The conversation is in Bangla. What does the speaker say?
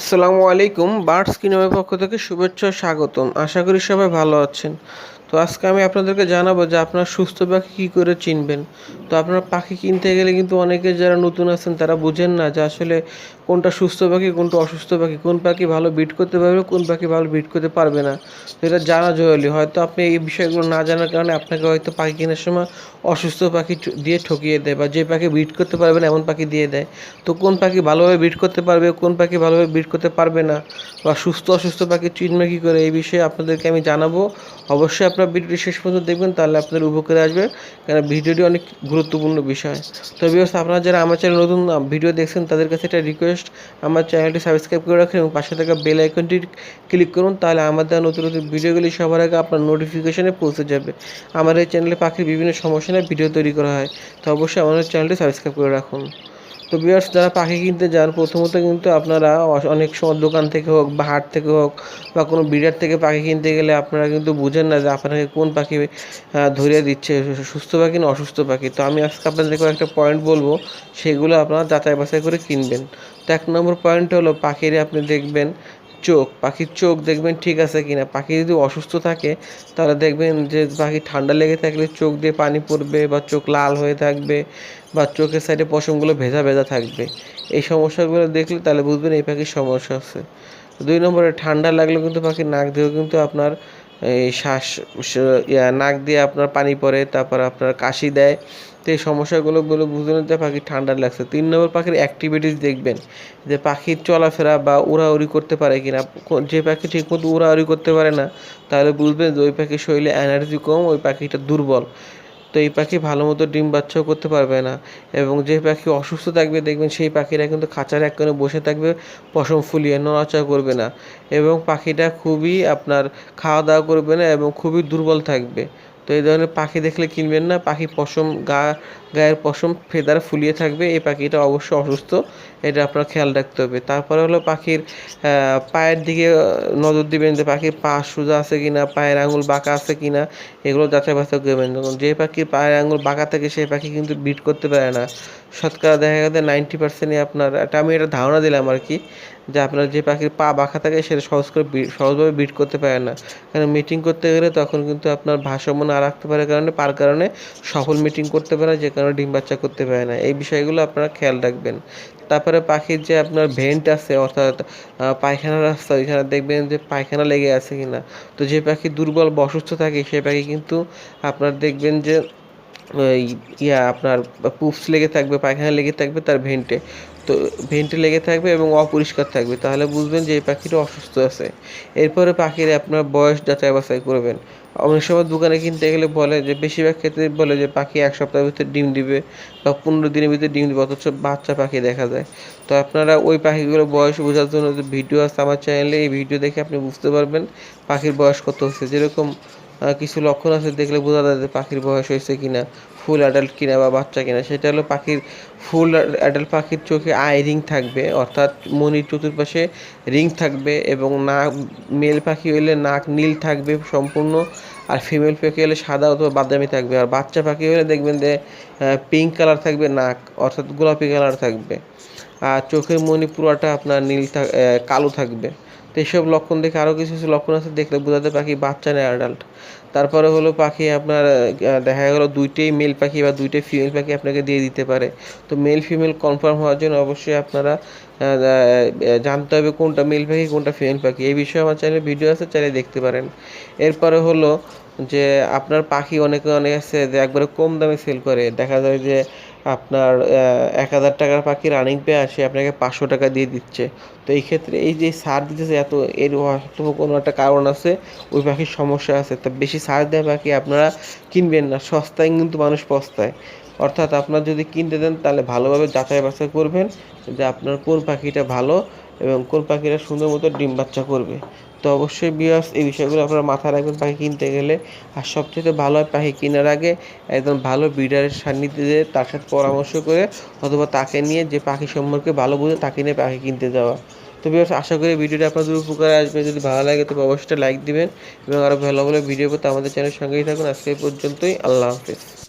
আসসালামু আলাইকুম। বার্ডস স্ক্রিনের পক্ষ থেকে শুভেচ্ছা, স্বাগতম। আশা করি সবাই ভালো আছেন। তো আজকে আমি আপনাদেরকে জানাব যে আপনার সুস্থ পাখি কী করে চিনবেন। তো আপনারা পাখি কিনতে গেলে কিন্তু অনেকে যারা নতুন আছেন তারা বুঝেন না যে আসলে কোনটা সুস্থ পাখি, কোনটা অসুস্থ পাখি, কোন পাখি ভালো বিট করতে পারবে, কোন পাখি ভালো বিট করতে পারবে না। তো এটা জানা জরুরি। হয়তো আপনি এই বিষয়গুলো না জানার কারণে আপনাকে হয়তো পাখি কেনার সময় অসুস্থ পাখি দিয়ে ঠকিয়ে দেয় বা যে পাখি বিট করতে পারবে না এমন পাখি দিয়ে দেয়। তো কোন পাখি ভালোভাবে বিট করতে পারবে, কোন পাখি ভালোভাবে বিট করতে পারবে না বা সুস্থ অসুস্থ পাখি চিনবে কী করে, এই বিষয়ে আপনাদেরকে আমি জানাব। অবশ্যই আপনার ভিডিওটি শেষ পর্যন্ত দেখবেন, তাহলে আপনাদের উপকারে আসবে। কেন ভিডিওটি অনেক গুরুত্বপূর্ণ বিষয়। তো বিকজ আপনারা যারা আমার চ্যানেল নতুন ভিডিও দেখছেন, তাদের কাছে একটা রিকোয়েস্ট আমার চ্যানেলটি সাবস্ক্রাইব করে রাখুন এবং পাশে থাকা বেল আইকনটি ক্লিক করুন, তাহলে আমাদের নতুন নতুন ভিডিওগুলি সবার আগে আপনার নোটিফিকেশনে পৌঁছে যাবে। আমার এই চ্যানেলে পাখির বিভিন্ন সমস্যা নিয়ে ভিডিও তৈরি করা হয়। তো অবশ্যই আমাদের চ্যানেলটি সাবস্ক্রাইব করে রাখুন। তো বিয়ার্স যারা পাখি কিনতে যান, প্রথমত কিন্তু আপনারা অনেক সময় দোকান থেকে হোক বা হাট থেকে হোক বা কোনো বিড়ার থেকে পাখি কিনতে গেলে আপনারা কিন্তু বুঝেন না যে আপনাকে কোন পাখি ধরিয়ে দিচ্ছে। সুস্থ পাখি না অসুস্থ পাখি। তো আমি আজকে আপনাদেরকে একটা পয়েন্ট বলব, সেগুলো আপনারা যাচাই বাছাই করে কিনবেন। তো এক নম্বর পয়েন্ট হলো, পাখিরে আপনি দেখবেন চোখ, পাখির চোখ দেখবেন ঠিক আছে কিনা। পাখি যদি অসুস্থ থাকে, তাহলে দেখবেন যে পাখি ঠান্ডা লেগে থাকলে চোখ দিয়ে পানি পড়বে বা চোখ লাল হয়ে থাকবে বা চোখের সাইডে পশমগুলো ভেজা ভেজা থাকবে। এই সমস্যাগুলো দেখলে তাহলে বুঝবেন এই পাখির সমস্যা আছে দুই নম্বরে, ঠান্ডা লাগলে কিন্তু পাখির নাক দিয়েও কিন্তু আপনার এই শ্বাস নাক দিয়ে আপনার পানি পড়ে, তারপর আপনার কাশি দেয়। তো এই সমস্যাগুলো গুলো বুঝে নিতে পাখি ঠান্ডা লাগছে। তিন নম্বর পাখির অ্যাক্টিভিটিস দেখবেন, যে পাখির চলাফেরা বা উড়াউড়ি করতে পারে কিনা। যে পাখি ঠিকমতো উড়াউড়ি করতে পারে না, তাহলে বুঝবেন যে ওই পাখির শরীরে এনার্জি কম, ওই পাখিটা দুর্বল। তো এই পাখি ভালো মতো ডিম বাচ্চাও করতে পারবে না। এবং যে পাখি অসুস্থ থাকবে, দেখবেন সেই পাখিরা কিন্তু খাঁচার এক বসে থাকবে, পশম ফুলিয়ে নড়াচড়া করবে না। এবং পাখিটা খুবই আপনার খাওয়া দাওয়া করবে না এবং খুবই দুর্বল থাকবে। তো এই ধরনের পাখি দেখলে কিনবেন না। পাখি পশম, গা, গায়ের পশম ফেদার ফুলিয়ে থাকবে। এই পাখিটা অবশ্যই অসুস্থ, এটা আপনার খেয়াল রাখতে হবে। তারপরে হলো পাখির পায়ের দিকে নজর দিবেন যে পাখির পা সোজা আছে কিনা, পায়ের আঙুল বাঁকা আছে কিনা, এগুলো যাচাই বাছাই করবেন। যে পাখির পায়ের আঙুল বাঁকা থাকে, সেই পাখি কিন্তু বিট করতে পারে না। শতকরা দেখা গেছে নাইনটি পার্সেন্টই আপনার এটা আমি এটা ধারণা দিলাম আর কি যে আপনার যে পাখির পা বাঁকা থাকে সেটা সহজ করে সহজভাবে বিট করতে পারে না। কারণ মিটিং করতে গেলে তখন কিন্তু আপনার ভারসাম্য না রাখতে পারে কারণে, পার কারণে সফল মিটিং করতে পারে যে কারণে ডিম বাচ্চা করতে পারে না। এই বিষয়গুলো আপনারা খেয়াল রাখবেন। তারপরে পাখির যে আপনার ভেন্ট আছে, অর্থাৎ পায়খানা রাস্তা, ওইখানে দেখবেন যে পায়খানা লেগে আছে কিনা। তো যে পাখি দুর্বল বা অসুস্থ থাকে, সে পাখি কিন্তু আপনার দেখবেন যে ইয়া আপনার পুপস লেগে থাকবে, পায়খানা লেগে থাকবে, তার ভেন্টে। তো ভেন্টে লেগে থাকবে এবং অপরিষ্কার থাকবে। তাহলে বুঝবেন যে এই পাখিটা অসুস্থ আছে। এরপরে পাখির আপনার বয়স যাচাই বাছাই করবেন। অনেক সময় দোকানে কিনতে গেলে বলে যে, বেশিরভাগ ক্ষেত্রে বলে যে, পাখি এক সপ্তাহের ভিতরে ডিম দিবে বা পনেরো দিনের ভিতরে ডিম দিবে, অথচ বাচ্চা পাখি দেখা যায়। তো আপনারা ওই পাখিগুলোর বয়স বোঝার জন্য যে, ভিডিও আছে আমার চ্যানেলে এই ভিডিও দেখে আপনি বুঝতে পারবেন পাখির বয়স কত হচ্ছে। যেরকম কিছু লক্ষণ আছে, দেখলে বোঝা যায় যে পাখির বয়স হয়েছে কিনা, ফুল অ্যাডাল্ট কিনা বা বাচ্চা কিনা। সেটা হলো পাখির ফুল অ্যাডাল্ট পাখির চোখে আই রিং থাকবে, অর্থাৎ মনির চতুর্পাশে রিং থাকবে এবং নাক মেল পাখি হইলে নাক নীল থাকবে সম্পূর্ণ, আর ফিমেল পাখি হলে সাদা অথবা বাদামি থাকবে। আর বাচ্চা পাখি হলে দেখবেন যে পিঙ্ক কালার থাকবে নাক, অর্থাৎ গোলাপি কালার থাকবে। আর চোখের মনি পুরোটা আপনার নীল থাক কালো থাকবে। তো এইসব লক্ষণ দেখে আরও কিছু কিছু লক্ষণ আছে, দেখলে বোঝাতে পাখি বাচ্চা নেই অ্যাডাল্ট তারপরে হলো পাখি আপনার দেখা গেলো দুইটাই মেল পাখি বা দুইটাই ফিমেল পাখি আপনাকে দিয়ে দিতে পারে। তো মেল ফিমেল কনফার্ম হওয়ার জন্য অবশ্যই আপনারা জানতে হবে কোনটা মেল পাখি, কোনটা ফিমেল পাখি। এই বিষয়ে আমার চ্যানেলে ভিডিও আছে চ্যানেলে দেখতে পারেন। এরপরে হলো যে আপনার পাখি অনেকে, অনেক আছে যে একবারে কম দামে সেল করে। দেখা যায় যে আপনার এক হাজার টাকার পাখি রানিং পেয়ে আসে, আপনাকে পাঁচশো টাকা দিয়ে দিচ্ছে। তো এই ক্ষেত্রে এই যে সার দিতেছে, এত, এর হয়তো কোনো একটা কারণ আছে, ওই পাখির সমস্যা আছে। তা বেশি সার দেওয়া পাখি আপনারা কিনবেন না, সস্তায় কিন্তু মানুষ পস্তায়। অর্থাৎ আপনার যদি কিনতে দেন, তাহলে ভালোভাবে যাচাই বাছাই করবেন যে আপনার কোন পাখিটা ভালো এবং কোন পাখিরা সুন্দর মতো ডিম বাচ্চা করবে। তো অবশ্যই বিয়ার্স এই বিষয়গুলো আপনারা মাথায় রাখবেন, পাখি কিনতে গেলে। আর সবচেয়ে ভালো হয় পাখি কেনার আগে একদম ভালো ব্রিডারের সান্নিধ্যে তার সাথে পরামর্শ করে অথবা তাকে নিয়ে যে পাখি সম্পর্কে ভালো বুঝে তাকে নিয়ে পাখি কিনতে যাওয়া। তো বিয়ার্স আশা করি ভিডিওটা আপনাদের উপকারে আসবে। যদি ভালো লাগে, তবে অবশ্যই লাইক দিবেন। এবং আরও ভালো ভালো ভিডিও পেতে আমাদের চ্যানেলের সঙ্গেই থাকুন। আজকে পর্যন্তই। আল্লাহ হাফিজ।